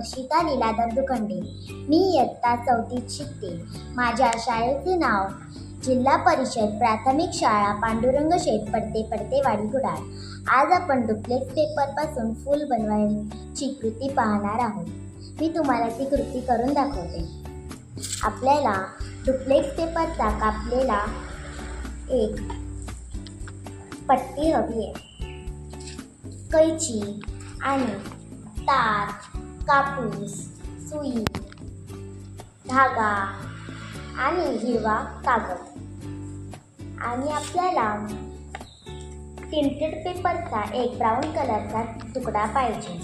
हर्षिता लीलाधर दुखंडे मी इयत्ता चौथीत शिकते. माझ्या शाळेचे नाव जिल्हा परिषद प्राथमिक शाळा पांडुरंग शेठ पडते पडतेवाडी कुडाळ आज आपण डुप्लेक्स पेपरपासून फूल बनवायची कृती पाहणार आहोत. मी तुम्हाला ती कृती करून दाखवते. आपल्याला डुप्लेक्स पेपरचा कापलेला एक पट्टी हवी आहे. कैची आणि तार कापूस सुई धागा आणि हिरवा कागद. आणि आपल्याला प्रिंटेड पेपरचा एक ब्राऊन कलरचा तुकडा पाहिजे.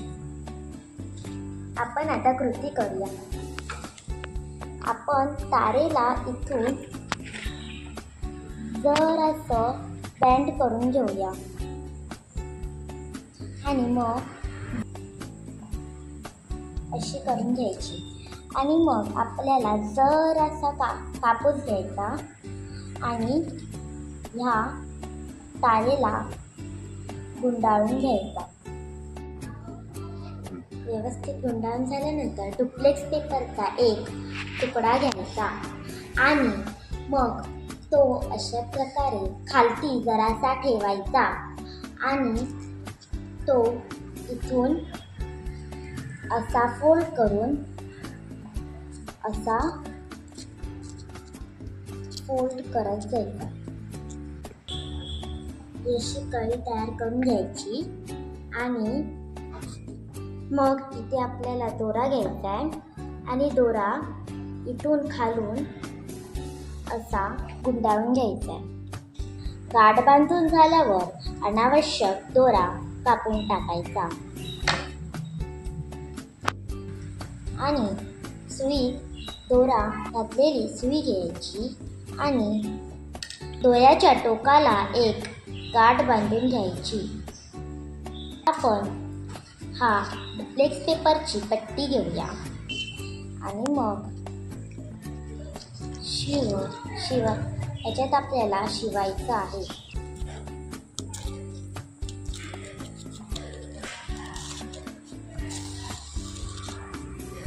आपण आता कृती करूया. आपण तारेला इथून जरासं बँड करून घेऊया. आणि मग अशी करून घ्यायची. आणि मग आपल्याला जरासा का कापूस घ्यायचा आणि ह्या तारेला गुंडाळून घ्यायचा. व्यवस्थित गुंडाळून झाल्यानंतर डुप्लेक्स पेपरचा एक तुकडा घ्यायचा. आणि मग तो अशा प्रकारे खालती जरासा ठेवायचा. आणि तो इथून असा फोल्ड करून असा फोल्ड करत जायचा अशी कळी तयार करून घ्यायची आणि मग इथे आपल्याला दोरा घ्यायचा आहे आणि दोरा इथून खालून असा गुंडाळून घ्यायचा आहे. गाठ बांधून झाल्यावर अनावश्यक दोरा कापून टाकायचा. आणि सुई दोरा घातलेली सुई घ्यायची आणि दोऱ्याच्या टोकाला एक गाठ बांधून घ्यायची. आपण हा फ्लेक्स पेपरची पट्टी घेऊया. आणि मग शिव शिव याच्यात आपल्याला शिवायचं आहे.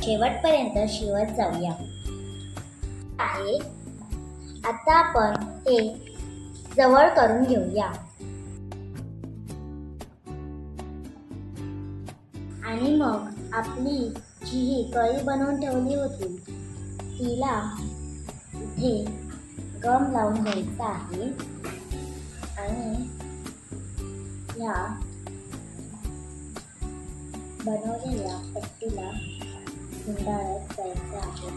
शेवटपर्यंत शिवत जाऊया. आहे. आता आपण हे जवळ करून घेऊया. आणि मग आपली जी ही कळी बनवून ठेवली होती तिला इथे गम लावून घ्यायचा आहे. आणि या बनवलेल्या पट्टीला गुंडाळत जायचं आहे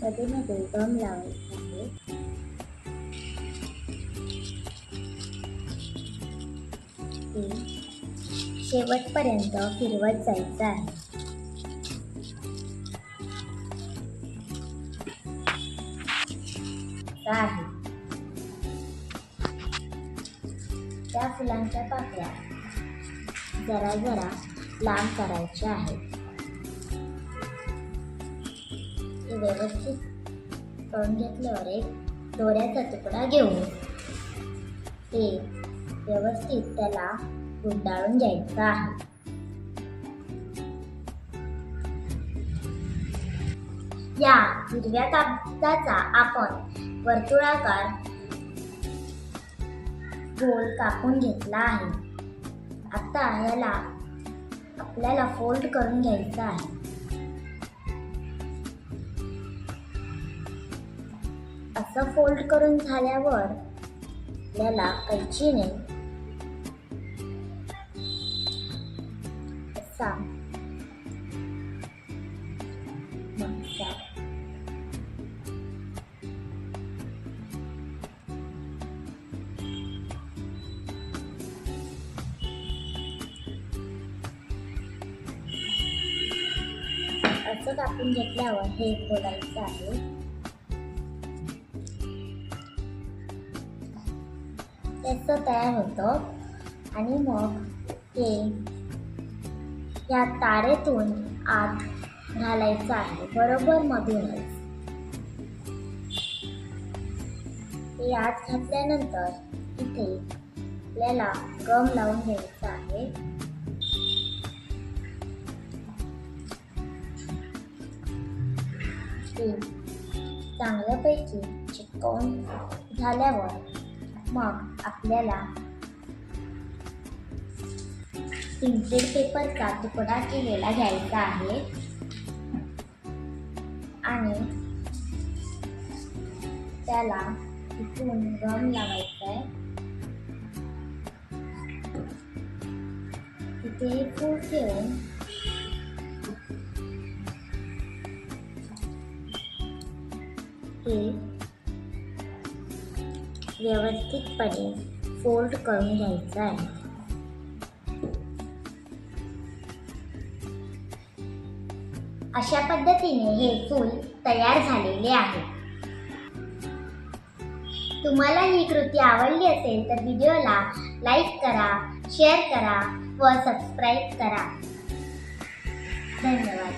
कधीमध्ये मध्ये गम लावायचा आहे शेवटपर्यंत फिरवत जायचं आहे. असं आहे. त्या फुलांच्या पाकळ्या जरा जरा लांब करायचे आहेत व्यवस्थित करून घेतल्यावर एक दोऱ्याचा तुकडा घेऊन ते व्यवस्थित त्याला गुंडाळून घ्यायचं आहे. या हिरव्या कागदाचा आपण वर्तुळाकार गोल कापून घेतला आहे. आता याला आपल्याला फोल्ड करून घ्यायचं आहे. असं फोल्ड करून झाल्यावर आपल्याला कैचीने असा असं कापून घेतल्यावर हे खोलायचं आहे? त्याचं तयार होतं. आणि मग ते या तारेतून आत घालायचं आहे बरोबर मधूनच. ते आत घातल्यानंतर इथे आपल्याला गम लावून घ्यायचं आहे. ते चांगल्यापैकी चिटकवून झाल्यावर मग आपल्याला प्रिंटेड पेपरचा तुकडा केलेला घ्यायचा आहे. आणि त्याला इथून गम लावायचा आहे. तिथे फूल ठेवून ही व्यवस्थितपणे फोल्ड करून घ्यायचं आहे. अशा पद्धतीने हे फूल तयार झालेले आहे. तुम्हाला ही कृती आवडली असेल तर व्हिडिओला लाईक करा शेअर करा व सबस्क्राईब करा. धन्यवाद.